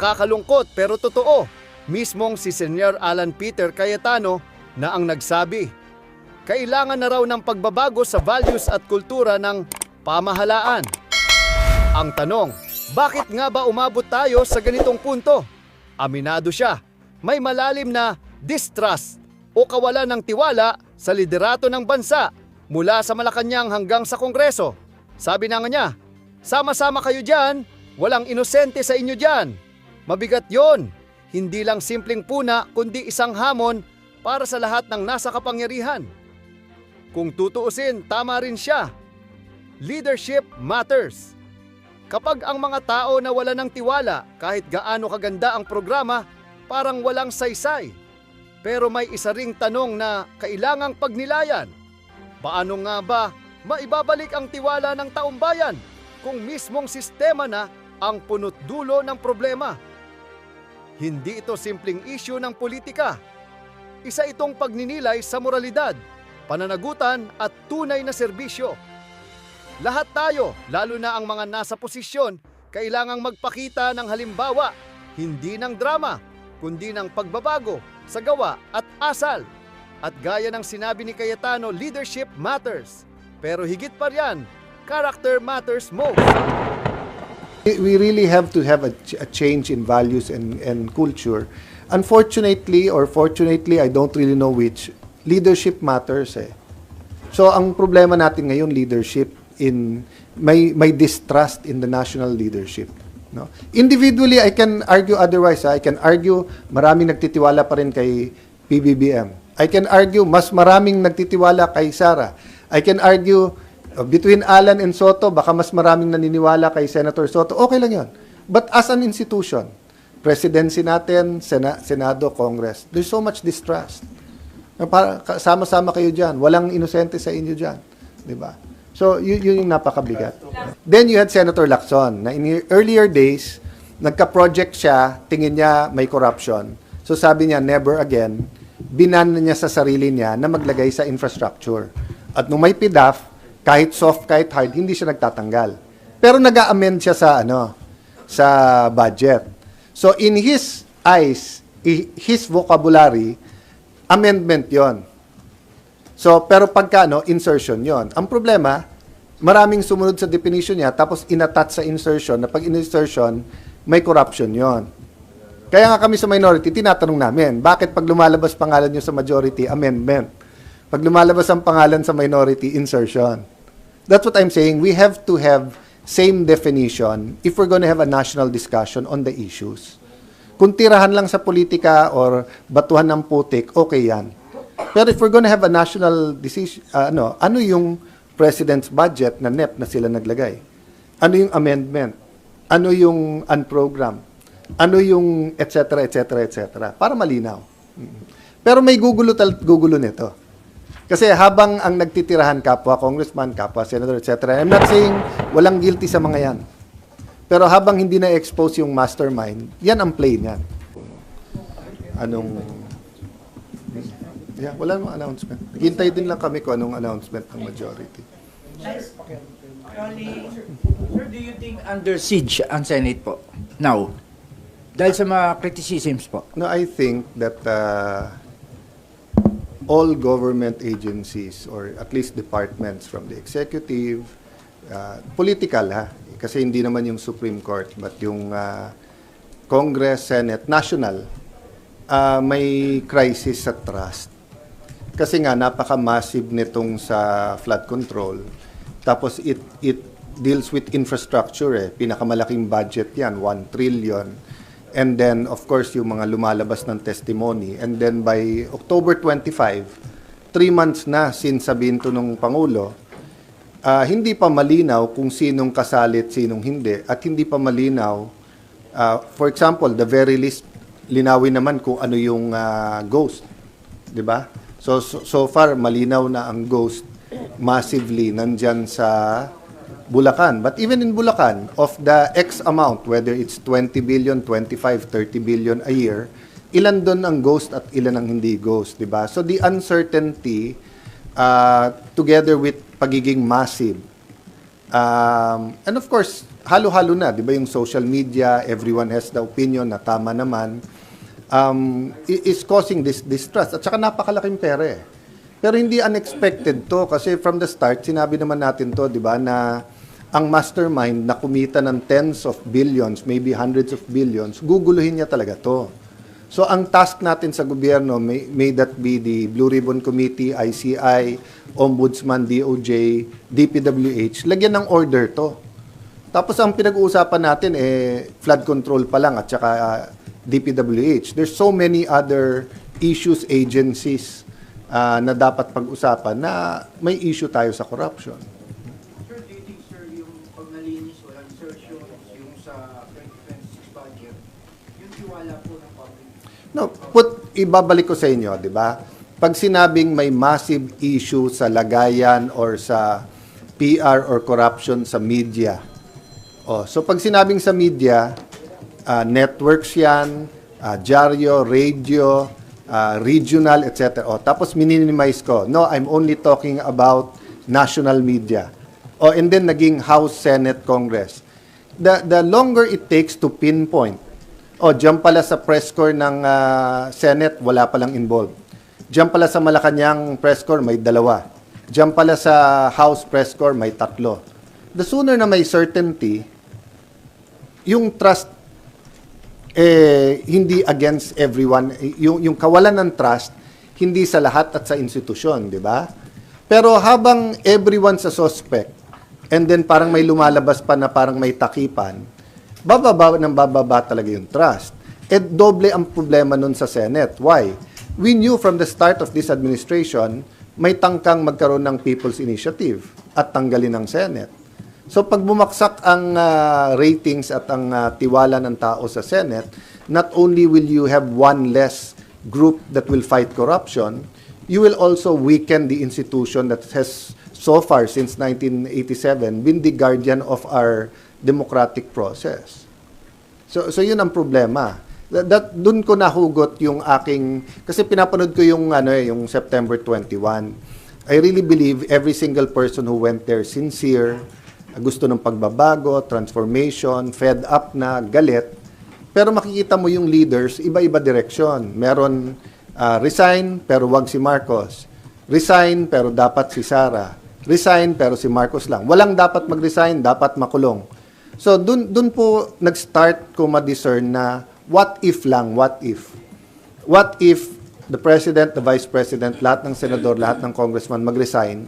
Nakakalungkot pero totoo. Mismong si Senior Alan Peter Cayetano na ang nagsabi. Kailangan na raw ng pagbabago sa values at kultura ng pamahalaan. Ang tanong, bakit nga ba umabot tayo sa ganitong punto? Aminado siya, may malalim na distrust o kawalan ng tiwala sa liderato ng bansa mula sa Malacanang hanggang sa Kongreso. Sabi na nga niya, sama-sama kayo dyan, walang inosente sa inyo dyan. Mabigat yon, hindi lang simpleng puna kundi isang hamon para sa lahat ng nasa kapangyarihan. Kung tutuusin, tama rin siya. Leadership matters. Kapag ang mga tao na wala ng tiwala kahit gaano kaganda ang programa, parang walang saysay. Pero may isa ring tanong na kailangang pagnilayan. Paano nga ba maibabalik ang tiwala ng taong bayan kung mismong sistema na ang punot dulo ng problema? Hindi ito simpleng issue ng politika. Isa itong pagninilay sa moralidad, pananagutan at tunay na serbisyo. Lahat tayo, lalo na ang mga nasa posisyon, kailangang magpakita ng halimbawa, hindi ng drama, kundi ng pagbabago sa gawa at asal. At gaya ng sinabi ni Cayetano, leadership matters. Pero higit pa riyan, character matters most. We really have to have a, a change in values and, and culture. Unfortunately, or fortunately, I don't really know which, leadership matters eh. So, ang problema natin ngayon, leadership, in may, may distrust in the national leadership. No? Individually, I can argue otherwise. ah. I can argue maraming nagtitiwala pa rin kay PBBM. I can argue mas maraming nagtitiwala kay Sara. I can argue between Alan and Soto, baka mas maraming naniniwala kay Senator Soto. Okay lang yon. But as an institution, presidency natin, Sena- Senado, Congress, there's so much distrust. Para, sama-sama kayo dyan. Walang inosente sa inyo dyan. Di ba? So, yun, yun yung napakabigat. Then you had Senator Lacson, na in earlier days, nagka-project siya, tingin niya may corruption. So sabi niya, never again, binan niya sa sarili niya na maglagay sa infrastructure. At nung may PDAF, kahit soft, kahit hard, hindi siya nagtatanggal. Pero nag-amend siya sa, ano, sa budget. So in his eyes, his vocabulary, amendment yon. So, pero pagka, no, insertion yon. Ang problema, maraming sumunod sa definition niya, tapos inattach sa insertion, na pag insertion, may corruption yon. Kaya nga kami sa minority, tinatanong namin, bakit pag lumalabas pangalan nyo sa majority, amendment? Pag lumalabas ang pangalan sa minority, insertion. That's what I'm saying. We have to have same definition if we're going to have a national discussion on the issues. Kung tirahan lang sa politika or batuhan ng putik, okay yan. Pero if we're going to have a national decision, uh, ano, ano yung president's budget na NEP na sila naglagay? Ano yung amendment? Ano yung unprogram? Ano yung et cetera, et cetera, et cetera? Para malinaw. Mm. Pero may gugulo, tal- gugulo nito. Kasi habang ang nagtitirahan kapwa, congressman, kapwa, senator, et cetera, I'm not saying walang guilty sa mga yan. Pero habang hindi na-expose yung mastermind, yan ang play niyan. Anong... Yeah, wala namang announcement. Hintay din lang kami kung anong announcement ng majority. Sir, do you think under siege ang Senate po? Now, dahil sa mga criticisms po. No, I think that uh, all government agencies or at least departments from the executive, uh, political ha, kasi hindi naman yung Supreme Court but yung uh, Congress, Senate, national, uh, may crisis sa trust. Kasi nga napaka-massive nitong sa flood control. Tapos it it deals with infrastructure eh. Pinakamalaking budget 'yan, 1 trillion. And then of course yung mga lumalabas ng testimony. And then by October 25, three months na since sabihin to nung Pangulo, ah, hindi pa malinaw kung sinong kasalit, sinong hindi. At hindi pa malinaw, ah, for example, the very least, linawin naman kung ano yung ah, ghost. Ba? So, so, so far, malinaw na ang ghost massively nandyan sa Bulacan. But even in Bulacan, of the X amount, whether it's 20 billion, 25, 30 billion a year, ilan doon ang ghost at ilan ang hindi ghost, di ba? So the uncertainty, uh, together with pagiging massive, um, and of course, halo-halo na, di ba yung social media, everyone has the opinion na tama naman, um, is causing this distrust. At saka napakalaking pera eh. Pero hindi unexpected to kasi from the start, sinabi naman natin to, di ba, na ang mastermind na kumita ng tens of billions, maybe hundreds of billions, guguluhin niya talaga to. So ang task natin sa gobyerno, may, may that be the Blue Ribbon Committee, ICI, Ombudsman, DOJ, DPWH, lagyan ng order to. Tapos ang pinag-uusapan natin eh flood control pa lang at saka ah, DPWH. There's so many other issues agencies ah, na dapat pag-usapan na may issue tayo sa corruption. Sir, do you think, sir, yung pag nalinis, walang insertions, yung sa 2026 budget, yung tiwala po ng public? No, put ibabalik ko sa inyo, 'di ba? Pag sinabing may massive issue sa lagayan or sa PR or corruption sa media. Oh, so pag sinabing sa media, ah, networks 'yan, ah, dyaryo, radio, ah, regional, etc. Oh, tapos minimize ko. No, I'm only talking about national media. Oh, and then naging House, Senate, Congress. The the longer it takes to pinpoint Oh, diyan pala sa press corps ng ah, Senate, wala palang involved. Diyan pala sa Malacanang press corps, may dalawa. Diyan pala sa House press corps, may tatlo. The sooner na may certainty, yung trust eh, hindi against everyone. Yung, yung kawalan ng trust, hindi sa lahat at sa institusyon, di ba? Pero habang everyone sa suspect, and then parang may lumalabas pa na parang may takipan, bababa ng bababa talaga yung trust. At doble ang problema nun sa Senate. Why? We knew from the start of this administration, may tangkang magkaroon ng People's Initiative at tanggalin ng Senate. So pag bumaksak ang ah, ratings at ang ah, tiwala ng tao sa Senate, not only will you have one less group that will fight corruption, you will also weaken the institution that has so far since 1987 been the guardian of our democratic process. So so yun ang problema. That, that doon ko nahugot yung aking kasi pinapanood ko yung ano eh, yung September 21. I really believe every single person who went there sincere, gusto ng pagbabago, transformation, fed up na, galit. Pero makikita mo yung leaders, iba-iba direksyon. Meron ah, resign pero wag si Marcos. Resign pero dapat si Sara. Resign pero si Marcos lang. Walang dapat mag-resign, dapat makulong. So dun dun po nag-start ko ma-discern na what if lang, what if. What if the president, the vice president, lahat ng senador, lahat ng congressman mag-resign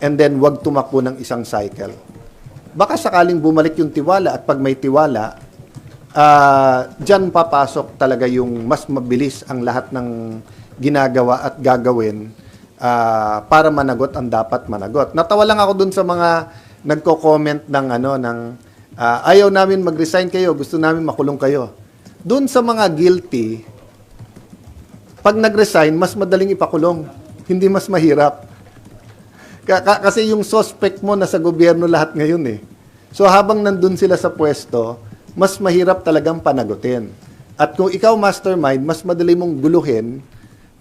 and then wag tumakbo ng isang cycle. Baka sakaling bumalik yung tiwala at pag may tiwala, ah diyan papasok talaga yung mas mabilis ang lahat ng ginagawa at gagawin ah, para managot ang dapat managot. Natawa lang ako dun sa mga nagko-comment ng ano ng ah, ayaw namin mag-resign kayo, gusto namin makulong kayo. Dun sa mga guilty, pag nag-resign, mas madaling ipakulong. Hindi mas mahirap. Ka- ka- kasi yung suspect mo nasa gobyerno lahat ngayon eh. So habang nandun sila sa pwesto, mas mahirap talagang panagutin. At kung ikaw mastermind, mas madali mong guluhin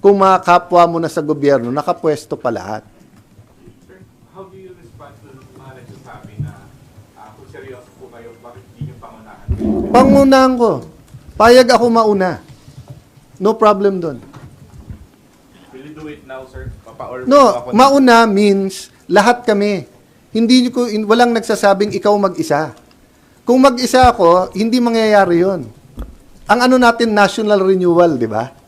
kung mga kapwa mo na sa gobyerno, nakapwesto pa lahat. Sir, how do you respond to mga nagsasabi na ah, kung seryoso po kayo, bakit hindi nyo pangunahan? Pangunahan ko. Payag ako mauna. No problem doon. Will you do it now, sir? Papa-or No, mauna means lahat kami. Hindi ko walang nagsasabing ikaw mag-isa. Kung mag-isa ako, hindi mangyayari 'yon. Ang ano natin national renewal, 'di ba?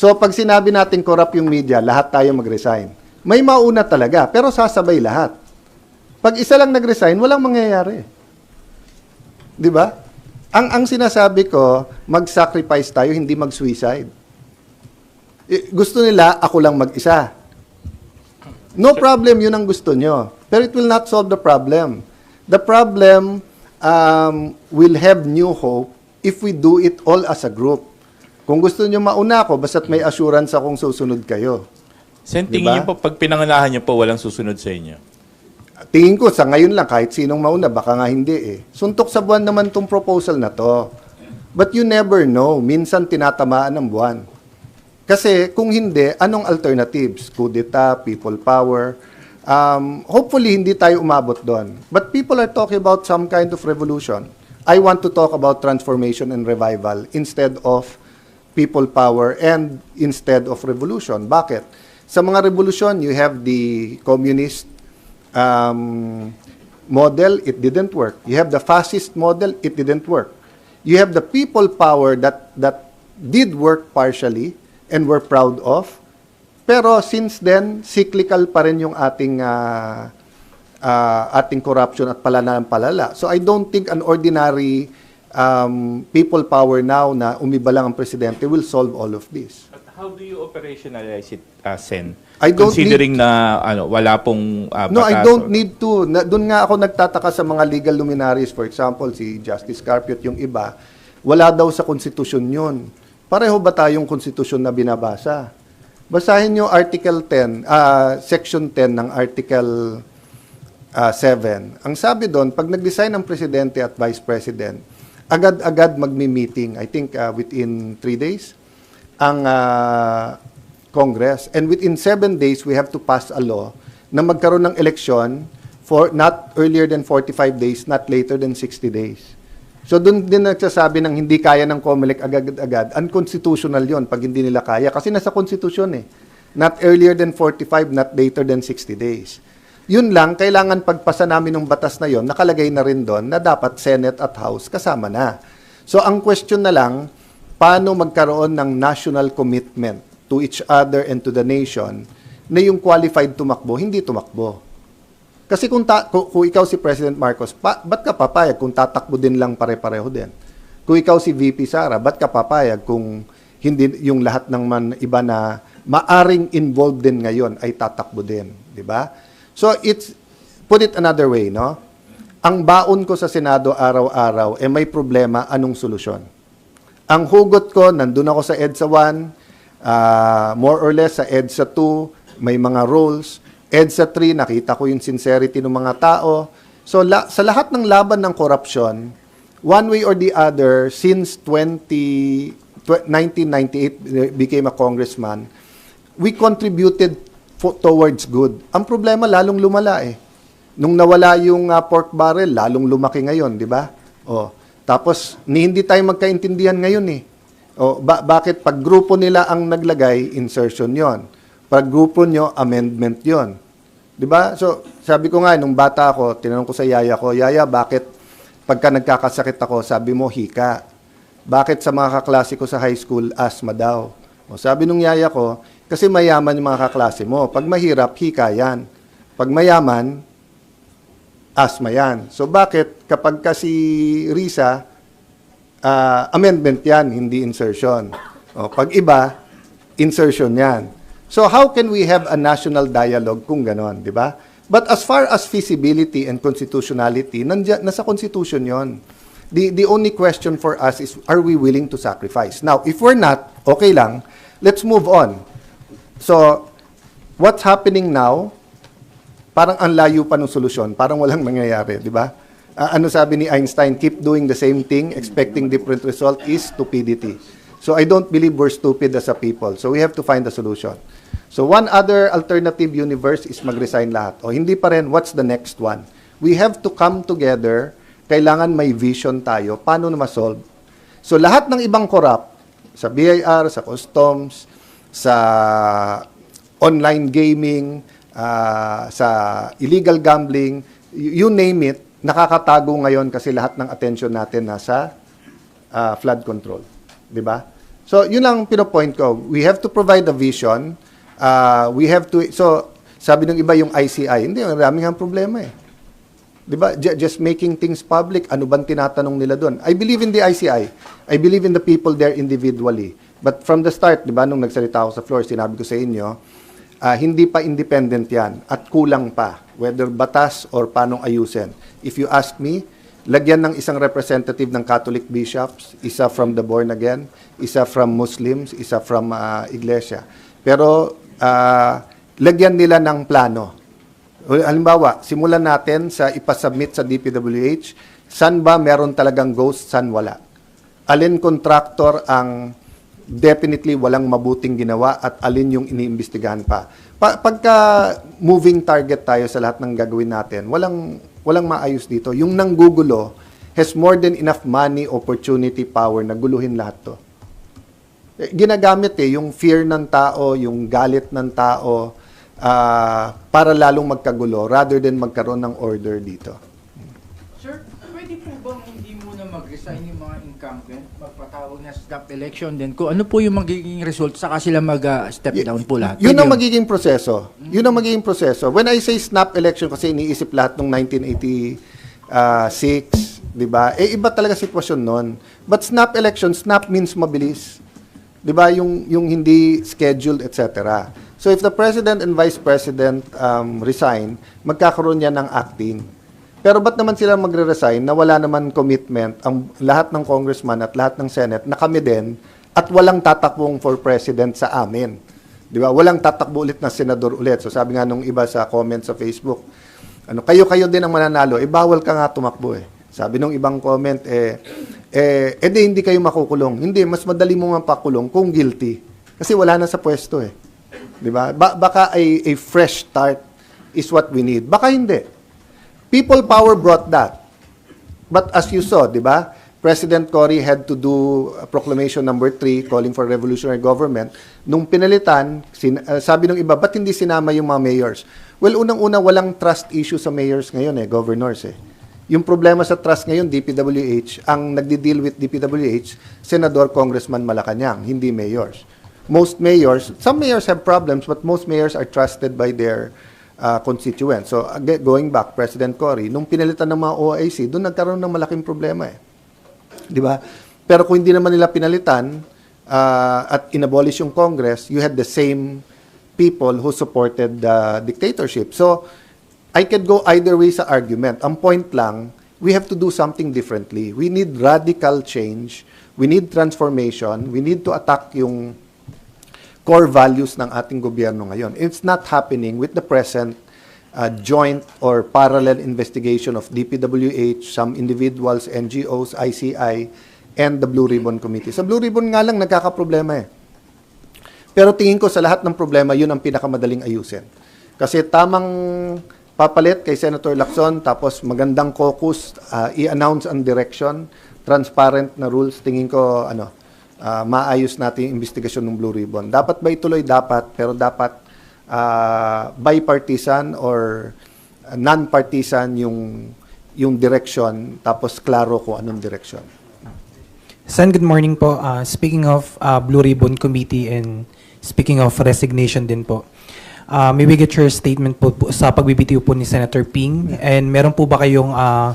So pag sinabi natin corrupt yung media, lahat tayo mag-resign. May mauna talaga, pero sasabay lahat. Pag isa lang nag-resign, walang mangyayari. 'Di ba? Ang ang sinasabi ko, mag-sacrifice tayo, hindi mag-suicide. Gusto nila ako lang mag-isa. No problem, yun ang gusto nyo. Pero it will not solve the problem. The problem um, will have new hope if we do it all as a group. Kung gusto nyo mauna ako, basta't may assurance akong susunod kayo. Sen, tingin ba? niyo po, pag pinangunahan niyo po, walang susunod sa inyo. Tingin ko, sa ngayon lang, kahit sinong mauna, baka nga hindi eh. Suntok sa buwan naman tong proposal na to. But you never know. Minsan tinatamaan ng buwan. Kasi kung hindi, anong alternatives? Kudeta, people power. Um, hopefully, hindi tayo umabot doon. But people are talking about some kind of revolution. I want to talk about transformation and revival instead of people power and instead of revolution. Bakit? Sa mga revolution, you have the communist um, model, it didn't work. You have the fascist model, it didn't work. You have the people power that that did work partially and we're proud of. Pero since then, cyclical pa rin yung ating ah, ah, ating corruption at palala ng palala. So I don't think an ordinary um, people power now na umiba lang ang presidente will solve all of this. But how do you operationalize it, uh, Sen? I don't Considering na ano, wala pong uh, No, I don't or- need to. Na, doon nga ako nagtataka sa mga legal luminaries. For example, si Justice Carpio at yung iba, wala daw sa konstitusyon yun. Pareho ba tayong konstitusyon na binabasa? Basahin nyo Article 10, ah, Section 10 ng Article ah, 7. Ang sabi doon, pag nag-design ng Presidente at Vice President, agad-agad magmi-meeting, I think ah, within three days, ang ah, Congress. And within seven days, we have to pass a law na magkaroon ng election for not earlier than 45 days, not later than 60 days. So doon din nagsasabi ng hindi kaya ng COMELEC agad-agad, unconstitutional yon pag hindi nila kaya. Kasi nasa konstitusyon eh. Not earlier than 45, not later than 60 days. Yun lang, kailangan pagpasa namin ng batas na yon, nakalagay na rin doon na dapat Senate at House kasama na. So ang question na lang, paano magkaroon ng national commitment to each other and to the nation na yung qualified tumakbo, hindi tumakbo. Kasi kung, ta- kung, kung ikaw si President Marcos, pa, ba't ka papayag kung tatakbo din lang pare-pareho din? Kung ikaw si VP Sara, ba't ka papayag kung hindi yung lahat ng man iba na maaring involved din ngayon ay tatakbo din, di ba? So it's put it another way, no? Ang baon ko sa Senado araw-araw eh may problema, anong solusyon? Ang hugot ko, nandun ako sa EDSA 1, ah, more or less sa EDSA 2, may mga roles. EDSA 3, nakita ko yung sincerity ng mga tao. So la- sa lahat ng laban ng corruption, one way or the other, since 20, tw- 1998 became a congressman, we contributed towards good. Ang problema, lalong lumala eh. Nung nawala yung ah, pork barrel, lalong lumaki ngayon, di ba? Oh. Tapos, ni hindi tayo magkaintindihan ngayon eh. O, ba- bakit pag grupo nila ang naglagay, insertion yon. Pag grupo nyo, amendment yon. Di ba? So, sabi ko nga, nung bata ako, tinanong ko sa yaya ko, Yaya, bakit pagka nagkakasakit ako, sabi mo, hika? Bakit sa mga kaklase ko sa high school, asthma daw? O, sabi nung yaya ko, kasi mayaman yung mga kaklase mo. Pag mahirap, hika yan. Pag mayaman, asthma yan. So bakit kapag kasi Risa, ah, amendment yan, hindi insertion. O, pag iba, insertion yan. So how can we have a national dialogue kung ganon, di ba? But as far as feasibility and constitutionality, nandiyan, nasa constitution yon. The, the only question for us is, are we willing to sacrifice? Now, if we're not, okay lang, let's move on. So, what's happening now, parang ang layo pa ng solusyon, parang walang mangyayari, di ba? Ah, ano sabi ni Einstein, keep doing the same thing, expecting different result is stupidity. So I don't believe we're stupid as a people. So we have to find a solution. So one other alternative universe is mag-resign lahat. O hindi pa rin, what's the next one? We have to come together, kailangan may vision tayo, paano na ma-solve. So lahat ng ibang corrupt, sa BIR, sa customs, sa online gaming, ah, sa illegal gambling, you name it, nakakatago ngayon kasi lahat ng attention natin nasa ah, flood control. Di ba? So, yun lang pinopoint ko. We have to provide a vision. Ah, we have to, so, sabi ng iba yung ICI, hindi, maraming ang problema eh. Di ba? Ju- Just making things public, ano bang tinatanong nila doon? I believe in the ICI. I believe in the people there individually. But from the start, di ba, nung nagsalita ako sa floor, sinabi ko sa inyo, ah, hindi pa independent yan at kulang pa, whether batas or paano ayusin. If you ask me, lagyan ng isang representative ng Catholic bishops, isa from the born again, isa from Muslims, isa from ah, iglesia. Pero ah, lagyan nila ng plano. Halimbawa, simulan natin sa ipasubmit sa DPWH, saan ba meron talagang ghost, saan wala. Alin contractor ang definitely walang mabuting ginawa at alin yung iniimbestigahan pa. pa pagka moving target tayo sa lahat ng gagawin natin, walang walang maayos dito. Yung nanggugulo has more than enough money, opportunity, power na guluhin lahat to. Eh, Ginagamit eh, yung fear ng tao, yung galit ng tao, ah, para lalong magkagulo rather than magkaroon ng order dito. Sir, pwede po bang hindi muna mag-resign yung mga incumbent, snap election din? Kung ano po yung magiging result, saka sila mag-step Y- down po lahat. Yun ang magiging proseso. Yun ang magiging proseso. When I say snap election, kasi iniisip lahat ng 1986, di ba? Eh, iba talaga sitwasyon nun. But snap election, snap means mabilis. Di ba? Yung, yung hindi scheduled, etc. So if the president and vice president um, resign, magkakaroon yan ng acting. Pero ba't naman sila magre-resign na wala naman commitment ang lahat ng congressman at lahat ng senate na kami din at walang tatakbong for president sa amin. Di ba? Walang tatakbo ulit na senador ulit. So sabi nga nung iba sa comment sa Facebook, ano, kayo-kayo din ang mananalo, eh bawal ka nga tumakbo eh. Sabi nung ibang comment, eh, eh, eh di, hindi kayo makukulong. Hindi, mas madali mo nga pakulong kung guilty. Kasi wala na sa pwesto eh. Di ba? Ba- baka a, a fresh start is what we need. Baka hindi. People power brought that. But as you saw, di ba? President Cory had to do proclamation number 3 calling for revolutionary government. Nung pinalitan, sin- uh, sabi ng iba, ba't hindi sinama yung mga mayors? Well, unang-una, walang trust issue sa mayors ngayon eh, governors eh. Yung problema sa trust ngayon, DPWH, ang nagdi-deal with DPWH, Senador, Congressman Malacanang, hindi mayors. Most mayors, some mayors have problems, but most mayors are trusted by their uh, constituents. So, ag- going back, President Cory, nung pinalitan ng mga OIC, doon nagkaroon ng malaking problema eh. Di ba? Pero kung hindi naman nila pinalitan uh, at inabolish yung Congress, you had the same people who supported the dictatorship. So, I could go either way sa argument. Ang point lang, we have to do something differently. We need radical change. We need transformation. We need to attack yung core values ng ating gobyerno ngayon. It's not happening with the present uh, joint or parallel investigation of DPWH, some individuals, NGOs, ICI, and the Blue Ribbon Committee. Sa Blue Ribbon nga lang nagkakaproblema eh. Pero tingin ko sa lahat ng problema, yun ang pinakamadaling ayusin. Kasi tamang papalit kay Senator Lacson, tapos magandang caucus, uh, i-announce ang direction, transparent na rules, tingin ko, ano, ah, maayos natin yung investigasyon ng Blue Ribbon. Dapat ba ituloy? Dapat, pero dapat ah, bipartisan or non-partisan yung yung direction, tapos klaro kung anong direction. Sen, good morning po. Uh, speaking of uh, Blue Ribbon Committee and speaking of resignation din po, uh, may we get your statement po, po sa pagbibitiw po ni Senator Ping and meron po ba kayong uh,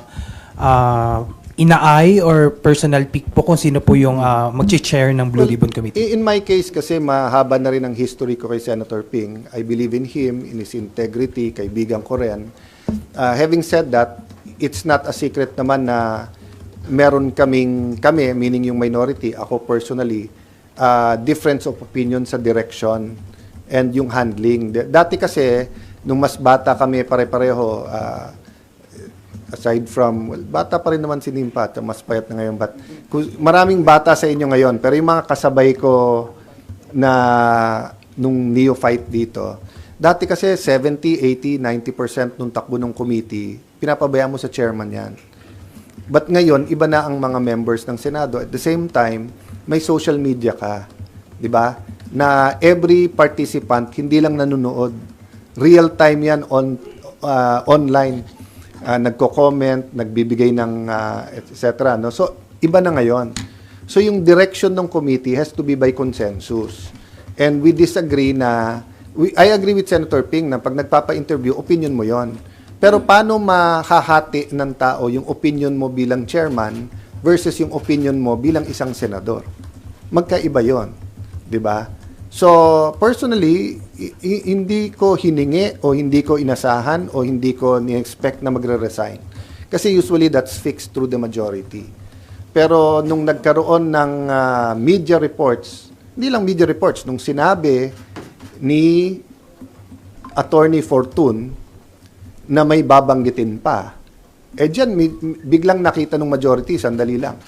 uh, inaay or personal pick po kung sino po yung uh, mag-chair ng Blue Well, Ribbon Committee? In my case kasi mahaba na rin ang history ko kay Senator Ping. I believe in him, in his integrity, kaibigan ko rin. Uh, having said that, it's not a secret naman na meron kaming, kami, meaning yung minority, ako personally, uh, difference of opinion sa direction and yung handling. Dati kasi, nung mas bata kami pare-pareho, uh, aside from, well, bata pa rin naman si Nimpa, mas payat na ngayon. But, maraming bata sa inyo ngayon, pero yung mga kasabay ko na nung neophyte dito, dati kasi 70, 80, 90% nung takbo ng committee, pinapabayaan mo sa chairman yan. But ngayon, iba na ang mga members ng Senado. At the same time, may social media ka. Di ba? Na every participant, hindi lang nanonood. Real time yan on, uh, online. Uh, nagko-comment, nagbibigay ng uh, etc. No? So, iba na ngayon. So, yung direction ng committee has to be by consensus. And we disagree na, we, I agree with Senator Ping na pag nagpapa-interview, opinion mo yon. Pero paano mahahati ng tao yung opinion mo bilang chairman versus yung opinion mo bilang isang senador? Magkaiba yon, 'di ba? So, personally, hindi ko hiningi o hindi ko inasahan o hindi ko ni-expect na magre-resign. Kasi usually that's fixed through the majority. Pero nung nagkaroon ng ah, media reports, hindi lang media reports, nung sinabi ni Attorney Fortune na may babanggitin pa, eh dyan, biglang nakita ng majority, sandali lang.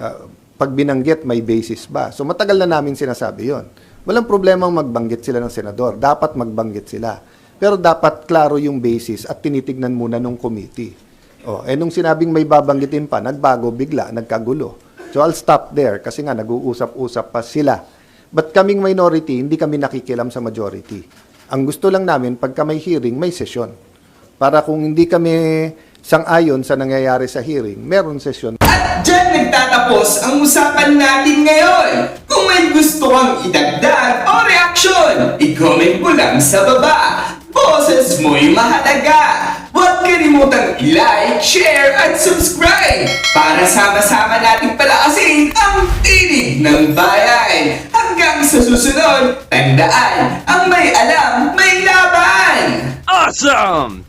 Uh, pag binanggit may basis ba. So matagal na namin sinasabi yon. Walang problemang magbanggit sila ng senador. Dapat magbanggit sila. Pero dapat klaro yung basis at tinitignan muna nung committee. Oh, eh nung sinabing may babanggitin pa, nagbago bigla, nagkagulo. So I'll stop there kasi nga nag-uusap-usap pa sila. But kaming minority, hindi kami nakikilam sa majority. Ang gusto lang namin, pagka may hearing, may sesyon. Para kung hindi kami sang-ayon sa nangyayari sa hearing, meron sesyon. At dyan nagtatapos ang usapan natin ngayon. May gusto kang idagdag o reaksyon, i-comment mo lang sa baba. Boses mo'y mahalaga. Huwag kalimutang i-like, share, at subscribe para sama-sama nating palakasin ang tinig ng bayan. Hanggang sa susunod, tandaan, ang may alam, may laban! Awesome!